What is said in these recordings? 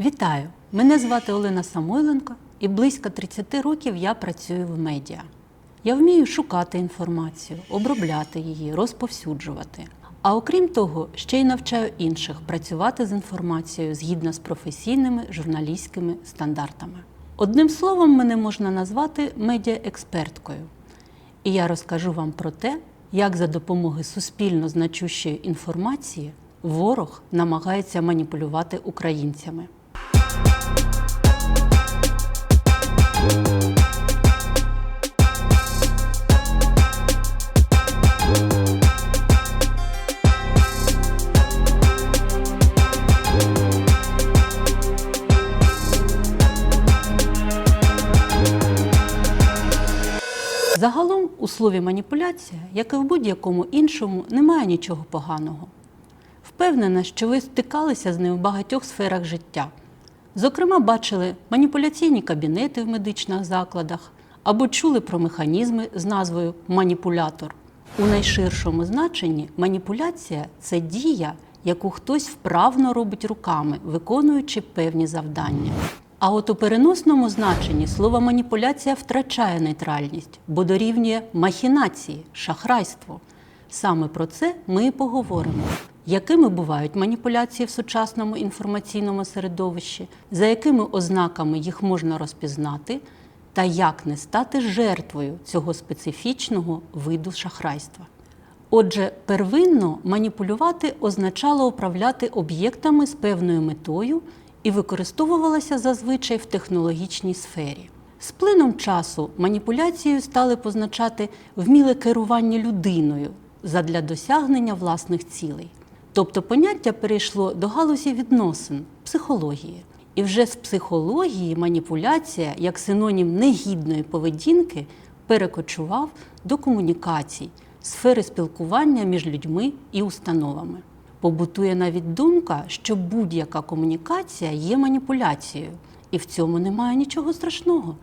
Вітаю! Мене звати Олена Самойленко і близько 30 років я працюю в медіа. Я вмію шукати інформацію, обробляти її, розповсюджувати. А окрім того, ще й навчаю інших працювати з інформацією згідно з професійними журналістськими стандартами. Одним словом, мене можна назвати медіаексперткою. І я розкажу вам про те, як за допомогою суспільно значущої інформації ворог намагається маніпулювати українцями. Слові маніпуляція, як і в будь-якому іншому, немає нічого поганого. Впевнена, що ви стикалися з ним в багатьох сферах життя. Зокрема, бачили маніпуляційні кабінети в медичних закладах або чули про механізми з назвою маніпулятор. У найширшому значенні маніпуляція це дія, яку хтось вправно робить руками, виконуючи певні завдання. А от у переносному значенні слово маніпуляція втрачає нейтральність, бо дорівнює махінації, шахрайству. Саме про це ми і поговоримо. Якими бувають маніпуляції в сучасному інформаційному середовищі, за якими ознаками їх можна розпізнати, та як не стати жертвою цього специфічного виду шахрайства? Отже, первинно маніпулювати означало управляти об'єктами з певною метою і використовувалася зазвичай в технологічній сфері. З плином часу маніпуляцією стали позначати вміле керування людиною задля досягнення власних цілей. Тобто поняття перейшло до галузі відносин, психології. І вже з психології маніпуляція як синонім негідної поведінки перекочував до комунікацій, сфери спілкування між людьми і установами. Побутує навіть думка, що будь-яка комунікація є маніпуляцією, і в цьому немає нічого страшного.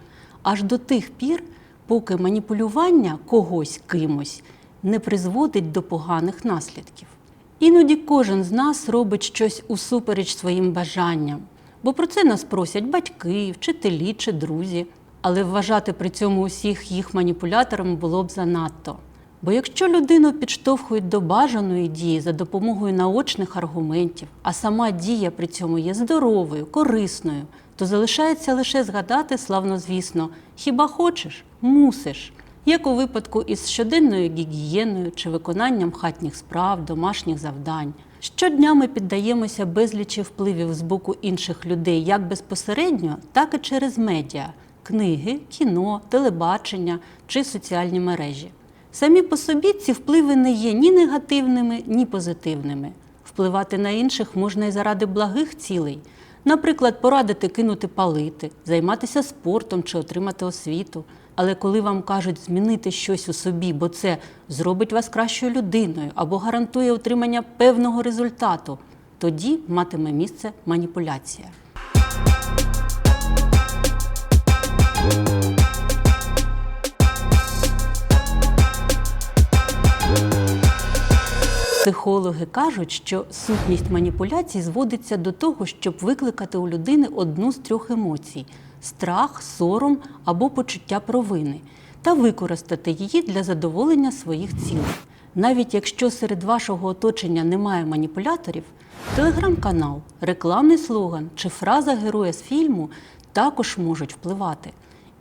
Аж до тих пір, поки маніпулювання когось кимось не призводить до поганих наслідків. Іноді кожен з нас робить щось усупереч своїм бажанням, бо про це нас просять батьки, вчителі чи друзі, але вважати при цьому усіх їх маніпуляторами було б занадто. Бо якщо людину підштовхують до бажаної дії за допомогою наочних аргументів, а сама дія при цьому є здоровою, корисною, то залишається лише згадати славнозвісно хіба хочеш, мусиш, як у випадку із щоденною гігієною чи виконанням хатніх справ, домашніх завдань. Щодня ми піддаємося безлічі впливів з боку інших людей як безпосередньо, так і через медіа, книги, кіно, телебачення чи соціальні мережі. Самі по собі ці впливи не є ні негативними, ні позитивними. Впливати на інших можна і заради благих цілей, наприклад, порадити кинути палити, займатися спортом чи отримати освіту. Але коли вам кажуть змінити щось у собі, бо це зробить вас кращою людиною або гарантує отримання певного результату, тоді матиме місце маніпуляція. Психологи кажуть, що сутність маніпуляцій зводиться до того, щоб викликати у людини одну з трьох емоцій страх, сором або почуття провини, та використати її для задоволення своїх цілей. Навіть якщо серед вашого оточення немає маніпуляторів, телеграм-канал, рекламний слоган чи фраза героя з фільму також можуть впливати.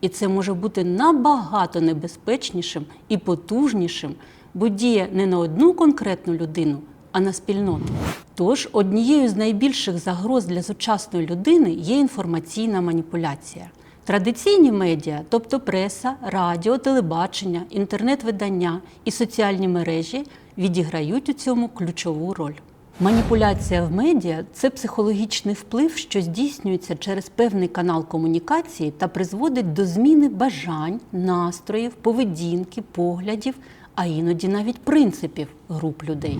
І це може бути набагато небезпечнішим і потужнішим, бо діє не на одну конкретну людину, а на спільноту. Тож однією з найбільших загроз для сучасної людини є інформаційна маніпуляція. Традиційні медіа, тобто преса, радіо, телебачення, інтернет-видання і соціальні мережі, відіграють у цьому ключову роль. Маніпуляція в медіа це психологічний вплив, що здійснюється через певний канал комунікації та призводить до зміни бажань, настроїв, поведінки, поглядів, а іноді навіть принципів груп людей.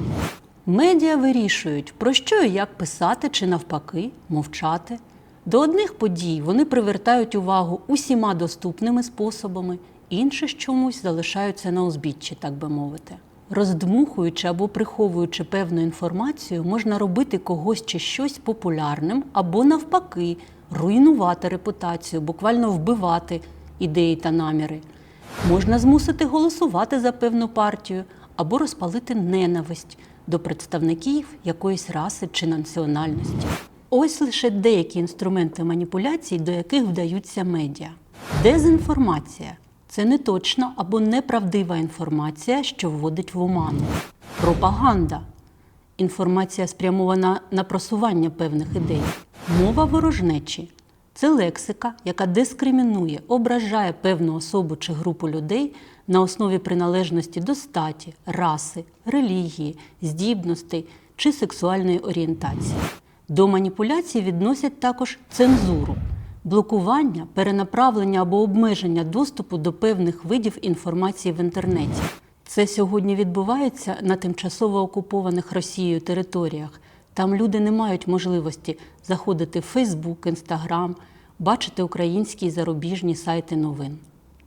Медіа вирішують, про що і як писати чи навпаки мовчати. До одних подій вони привертають увагу усіма доступними способами, інші чомусь залишаються на узбіччі, так би мовити. Роздмухуючи або приховуючи певну інформацію, можна робити когось чи щось популярним або навпаки руйнувати репутацію, буквально вбивати ідеї та наміри. Можна змусити голосувати за певну партію або розпалити ненависть до представників якоїсь раси чи національності. Ось лише деякі інструменти маніпуляцій, до яких вдаються медіа. Дезінформація це неточна або неправдива інформація, що вводить в оману. Пропаганда інформація спрямована на просування певних ідей. Мова ворожнечі це лексика, яка дискримінує, ображає певну особу чи групу людей на основі приналежності до статі, раси, релігії, здібностей чи сексуальної орієнтації. До маніпуляцій відносять також цензуру, блокування, перенаправлення або обмеження доступу до певних видів інформації в інтернеті. Це сьогодні відбувається на тимчасово окупованих Росією територіях. Там люди не мають можливості заходити в Фейсбук, Інстаграм, бачити українські зарубіжні сайти новин.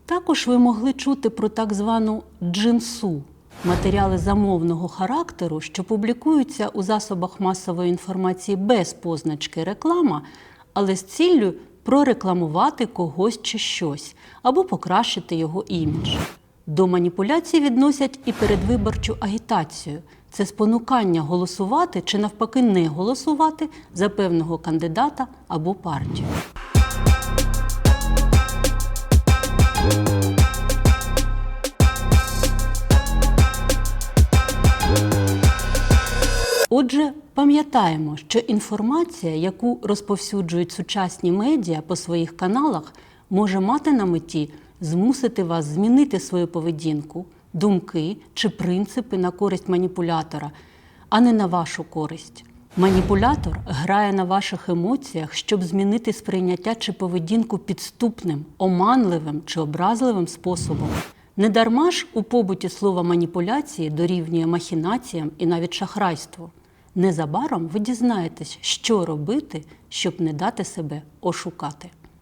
Також ви могли чути про так звану джинсу матеріали замовного характеру, що публікуються у засобах масової інформації без позначки реклама, але з ціллю прорекламувати когось чи щось або покращити його імідж. До маніпуляцій відносять і передвиборчу агітацію. Це спонукання голосувати чи навпаки не голосувати за певного кандидата або партію. Отже, пам'ятаємо, що інформація, яку розповсюджують сучасні медіа по своїх каналах, може мати на меті змусити вас змінити свою поведінку, думки чи принципи на користь маніпулятора, а не на вашу користь. Маніпулятор грає на ваших емоціях, щоб змінити сприйняття чи поведінку підступним, оманливим чи образливим способом. Недарма ж у побуті слова маніпуляції дорівнює махінаціям і навіть шахрайству. Незабаром ви дізнаєтесь, що робити, щоб не дати себе ошукати.